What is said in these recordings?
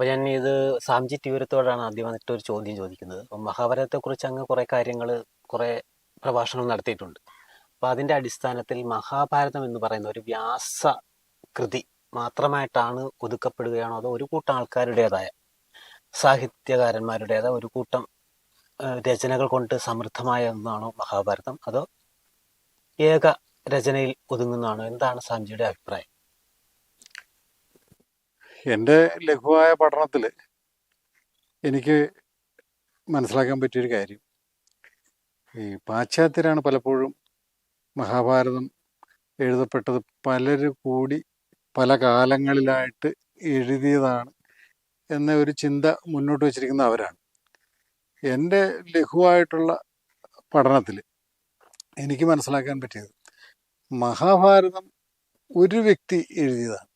അപ്പോൾ ഞാൻ ഇത് സാംജി ആദ്യം വന്നിട്ട് ഒരു ചോദ്യം ചോദിക്കുന്നത്. അപ്പം മഹാഭാരതത്തെക്കുറിച്ച് അങ്ങ് കുറേ കാര്യങ്ങൾ കുറേ പ്രഭാഷണങ്ങൾ നടത്തിയിട്ടുണ്ട്. അപ്പോൾ അതിന്റെ അടിസ്ഥാനത്തിൽ മഹാഭാരതം എന്ന് പറയുന്ന ഒരു വ്യാസ കൃതി മാത്രമായിട്ടാണ് ഒതുക്കപ്പെടുകയാണോ അതോ ഒരു കൂട്ടം ആൾക്കാരുടേതായ സാഹിത്യകാരന്മാരുടേതായ ഒരു കൂട്ടം രചനകൾ കൊണ്ട് സമൃദ്ധമായ ഒന്നാണോ മഹാഭാരതം? അതോ ഏക രചനയിൽ ഒതുങ്ങുന്നതാണോ? എന്താണ് സാംജിയുടെ അഭിപ്രായം? എന്റെ ലഘുവായ പഠനത്തിൽ എനിക്ക് മനസ്സിലാക്കാൻ പറ്റിയൊരു കാര്യം. ഈ പാശ്ചാത്യരാണ് പലപ്പോഴും മഹാഭാരതം എഴുതപ്പെട്ടത് പലരും കൂടി പല കാലങ്ങളിലായിട്ട് എഴുതിയതാണ് എന്ന ഒരു ചിന്ത മുന്നോട്ട് വച്ചിരിക്കുന്ന അവരാണ്. എന്റെ ലഘുവായിട്ടുള്ള പഠനത്തിൽ എനിക്ക് മനസ്സിലാക്കാൻ പറ്റിയത് മഹാഭാരതം ഒരു വ്യക്തി എഴുതിയതാണ്.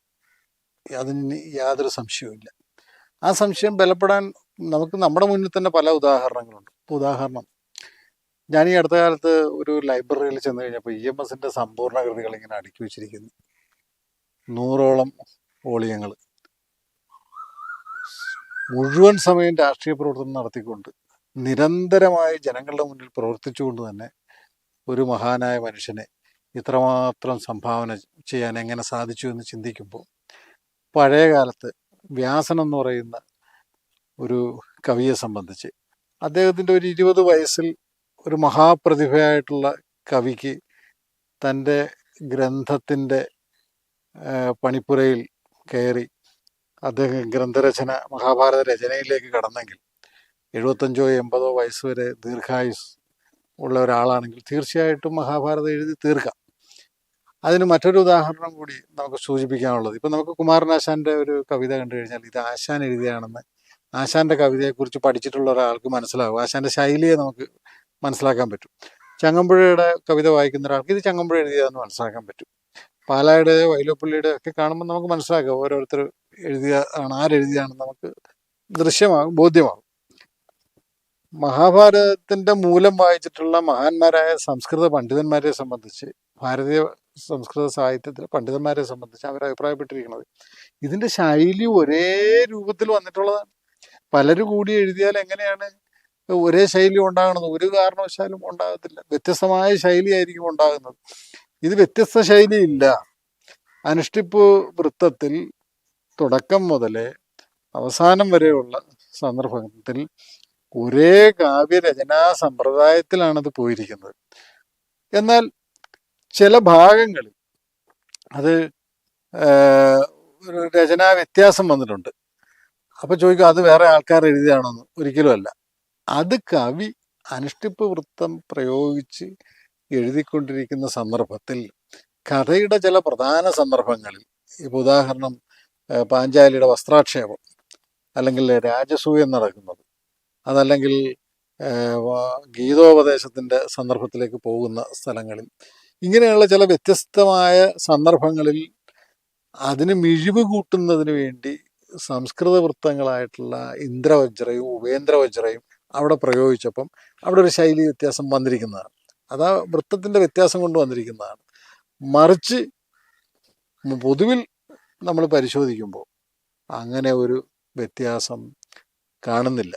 അതിന് യാതൊരു സംശയവുമില്ല. ആ സംശയം ബലപ്പെടാൻ നമുക്ക് നമ്മുടെ മുന്നിൽ തന്നെ പല ഉദാഹരണങ്ങളുണ്ട്. ഉദാഹരണം ഞാൻ ഈ അടുത്ത കാലത്ത് ഒരു ലൈബ്രറിയിൽ ചെന്ന് കഴിഞ്ഞപ്പോൾ ഇ എം എസിന്റെ സമ്പൂർണ കൃതികൾ ഇങ്ങനെ അടുക്കി വെച്ചിരിക്കുന്നു. നൂറോളം ഓളിയങ്ങൾ മുഴുവൻ സമയം രാഷ്ട്രീയ പ്രവർത്തനം നടത്തിക്കൊണ്ട് നിരന്തരമായി ജനങ്ങളുടെ മുന്നിൽ പ്രവർത്തിച്ചുകൊണ്ട് തന്നെ ഒരു മഹാനായ മനുഷ്യനെ ഇത്രമാത്രം സംഭാവന ചെയ്യാൻ എങ്ങനെ സാധിച്ചു എന്ന് ചിന്തിക്കുമ്പോൾ പഴയ കാലത്ത് വ്യാസൻ എന്ന് പറയുന്ന ഒരു കവിയെ സംബന്ധിച്ച്. അദ്ദേഹത്തിന്റെ ഒരു ഇരുപത് വയസ്സിൽ ഒരു മഹാപ്രതിഭയായിട്ടുള്ള കവിക്ക് തന്റെ ഗ്രന്ഥത്തിന്റെ പണിപ്പുരയിൽ കയറി അദ്ദേഹം ഗ്രന്ഥരചന മഹാഭാരത രചനയിലേക്ക് കടന്നെങ്കിൽ എഴുപത്തഞ്ചോ എൺപതോ വയസ്സ് വരെ ദീർഘായുസ് ഉള്ള ഒരാളാണെങ്കിൽ തീർച്ചയായിട്ടും മഹാഭാരതം എഴുതി തീർക്കാം. അതിന് മറ്റൊരു ഉദാഹരണം കൂടി നമുക്ക് സൂചിപ്പിക്കാനുള്ളത്. ഇപ്പം നമുക്ക് കുമാരനാശാന്റെ ഒരു കവിത കണ്ടു കഴിഞ്ഞാൽ ഇത് ആശാൻ എഴുതിയാണെന്ന്. ആശാന്റെ കവിതയെക്കുറിച്ച് പഠിച്ചിട്ടുള്ള ഒരാൾക്ക് മനസ്സിലാകും. ആശാന്റെ ശൈലിയെ നമുക്ക് മനസ്സിലാക്കാൻ പറ്റും. ചങ്ങമ്പുഴയുടെ കവിത വായിക്കുന്ന ഒരാൾക്ക് ഇത് ചങ്ങമ്പുഴ എഴുതിയതെന്ന് മനസ്സിലാക്കാൻ പറ്റും. പാലായുടെ വൈലോപ്പള്ളിയുടെ ഒക്കെ കാണുമ്പോൾ നമുക്ക് മനസ്സിലാക്കാം ഓരോരുത്തർ എഴുതിയ ആണ് ആരെഴുതിയാണെന്ന് നമുക്ക് ദൃശ്യമാകും ബോധ്യമാകും. മഹാഭാരതത്തിന്റെ മൂലം വായിച്ചിട്ടുള്ള മഹാന്മാരായ സംസ്കൃത പണ്ഡിതന്മാരെ സംബന്ധിച്ച് ഭാരതീയ സംസ്കൃത സാഹിത്യത്തിൽ പണ്ഡിതന്മാരെ സംബന്ധിച്ച് അവർ അഭിപ്രായപ്പെട്ടിരിക്കുന്നത്. ഇതിന്റെ ശൈലി ഒരേ രൂപത്തിൽ വന്നിട്ടുള്ളതാണ്. പലരും കൂടി എഴുതിയാൽ എങ്ങനെയാണ് ഒരേ ശൈലി ഉണ്ടാകുന്നത്? ഒരു കാരണവശാലും ഉണ്ടാകത്തില്ല. വ്യത്യസ്തമായ ശൈലിയായിരിക്കും ഉണ്ടാകുന്നത്. ഇത് വ്യത്യസ്ത ശൈലി ഇല്ല അനുഷ്ഠിപ്പ് വൃത്തത്തിൽ തുടക്കം മുതലേ അവസാനം വരെയുള്ള സന്ദർഭത്തിൽ ഒരേ കാവ്യരചനാ സമ്പ്രദായത്തിലാണത് പോയിരിക്കുന്നത്. എന്നാൽ ചില ഭാഗങ്ങളിൽ അത് ഒരു രചനാ വ്യത്യാസം വന്നിട്ടുണ്ട്. അപ്പോൾ ചോദിക്കും അത് വേറെ ആൾക്കാർ എഴുതിയാണോന്ന് ഒരിക്കലും അല്ല. അത് കവി അനുഷ്ഠിപ്പ് വൃത്തം പ്രയോഗിച്ച് എഴുതിക്കൊണ്ടിരിക്കുന്ന സന്ദർഭത്തിൽ കഥയുടെ ചില പ്രധാന സന്ദർഭങ്ങളിൽ ഇപ്പോൾ ഉദാഹരണം പാഞ്ചാലിയുടെ വസ്ത്രാക്ഷേപം അല്ലെങ്കിൽ രാജസൂയം നടക്കുന്നത് അതല്ലെങ്കിൽ ഗീതോപദേശത്തിന്റെ സന്ദർഭത്തിലേക്ക് പോകുന്ന സ്ഥലങ്ങളിൽ ഇങ്ങനെയുള്ള ചില വ്യത്യസ്തമായ സന്ദർഭങ്ങളിൽ അതിന് മിഴിവ് കൂട്ടുന്നതിന് വേണ്ടി സംസ്കൃത വൃത്തങ്ങളായിട്ടുള്ള ഇന്ദ്രവജ്രയും ഉപേന്ദ്രവജ്രയും അവിടെ പ്രയോഗിച്ചപ്പം അവിടെ ഒരു ശൈലി വ്യത്യാസം വന്നിരിക്കുന്നതാണ്. അതാ വൃത്തത്തിന്റെ വ്യത്യാസം കൊണ്ട് വന്നിരിക്കുന്നതാണ്. മറിച്ച് പൊതുവിൽ നമ്മൾ പരിശോധിക്കുമ്പോൾ അങ്ങനെ ഒരു വ്യത്യാസം കാണുന്നില്ല.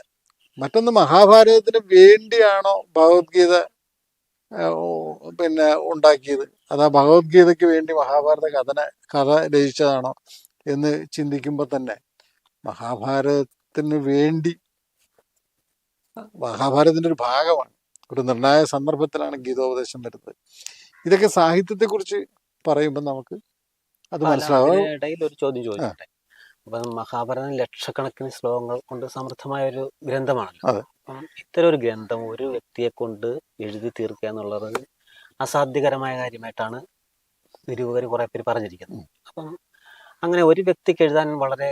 മറ്റൊന്ന് മഹാഭാരതത്തിന് വേണ്ടിയാണോ ഭഗവത്ഗീത ആ, പിന്നെ ഉണ്ടാക്കിയത്. അതാ ഭഗവത്ഗീതയ്ക്ക് വേണ്ടി മഹാഭാരത കഥന കഥ രചിച്ചതാണോ എന്ന് ചിന്തിക്കുമ്പോൾ തന്നെ മഹാഭാരതത്തിന് വേണ്ടി മഹാഭാരതത്തിന്റെ ഒരു ഭാഗമാണ്. ഒരു നിർണായക സന്ദർഭത്തിലാണ് ഗീതോപദേശം വരുന്നത്. ഇതൊക്കെ സാഹിത്യത്തെക്കുറിച്ച് പറയുമ്പോൾ നമുക്ക് അത് മനസ്സിലാവും. അതിനിടയിൽ ഒരു ചോദ്യം ചോദിക്കട്ടെ? അപ്പം മഹാഭാരതം ലക്ഷക്കണക്കിന് ശ്ലോകങ്ങൾ കൊണ്ട് സമൃദ്ധമായ ഒരു ഗ്രന്ഥമാണല്ലോ. അപ്പം ഇത്തരം ഒരു ഗ്രന്ഥം ഒരു വ്യക്തിയെ കൊണ്ട് എഴുതി തീർക്കുക എന്നുള്ളത് അസാധ്യകരമായ കാര്യമായിട്ടാണ് നിരൂപകർ കുറെ പേര് പറഞ്ഞിരിക്കുന്നത്. അപ്പം അങ്ങനെ ഒരു വ്യക്തിക്ക് എഴുതാൻ വളരെ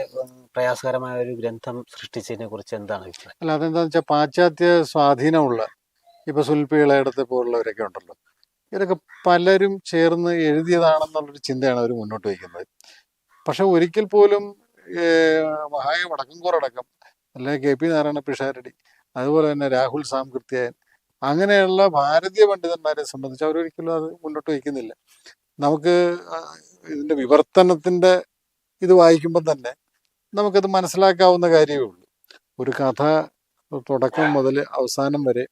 പ്രയാസകരമായ ഒരു ഗ്രന്ഥം സൃഷ്ടിച്ചതിനെ കുറിച്ച് എന്താണ് അഭിപ്രായം? അല്ല അതെന്താന്ന് വെച്ചാൽ പാശ്ചാത്യ സ്വാധീനമുള്ള ഇപ്പൊ സുൽപ്പികളയുടെ പോലുള്ളവരൊക്കെ ഉണ്ടല്ലോ. ഇവരൊക്കെ പലരും ചേർന്ന് എഴുതിയതാണെന്നുള്ളൊരു ചിന്തയാണ് അവർ മുന്നോട്ട് വയ്ക്കുന്നത്. പക്ഷെ ഒരിക്കൽ പോലും മഹായ വടക്കൻകൂറടക്കം അല്ലെങ്കിൽ കെ പി നാരായണ പിഷാരടി അതുപോലെ തന്നെ രാഹുൽ സാംകൃത്യായൻ അങ്ങനെയുള്ള ഭാരതീയ പണ്ഡിതന്മാരെ സംബന്ധിച്ച് അവരൊരിക്കലും അത് മുന്നോട്ട് വയ്ക്കുന്നില്ല. നമുക്ക് ഇതിന്റെ വിവർത്തനത്തിന്റെ ഇത് വായിക്കുമ്പോൾ തന്നെ നമുക്കത് മനസ്സിലാക്കാവുന്ന കാര്യമേ ഉള്ളൂ. ഒരു കഥ തുടക്കം മുതൽ അവസാനം വരെ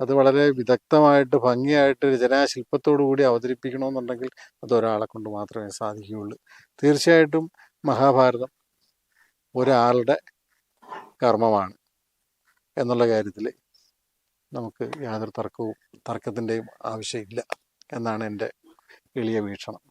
അത് വളരെ വിദഗ്ധമായിട്ട് ഭംഗിയായിട്ട് രചനാശില്പത്തോടു കൂടി അവതരിപ്പിക്കണമെന്നുണ്ടെങ്കിൽ അത് ഒരാളെ കൊണ്ട് മാത്രമേ സാധിക്കുകയുള്ളൂ. തീർച്ചയായിട്ടും മഹാഭാരതം ഒരാളുടെ കർമ്മമാണ്. എന്നുള്ള കാര്യത്തിൽ നമുക്ക് യാതൊരു തർക്കവും തർക്കത്തിന്റെയും ആവശ്യമില്ല എന്നാണ് എന്റെ എളിയ വീക്ഷണം.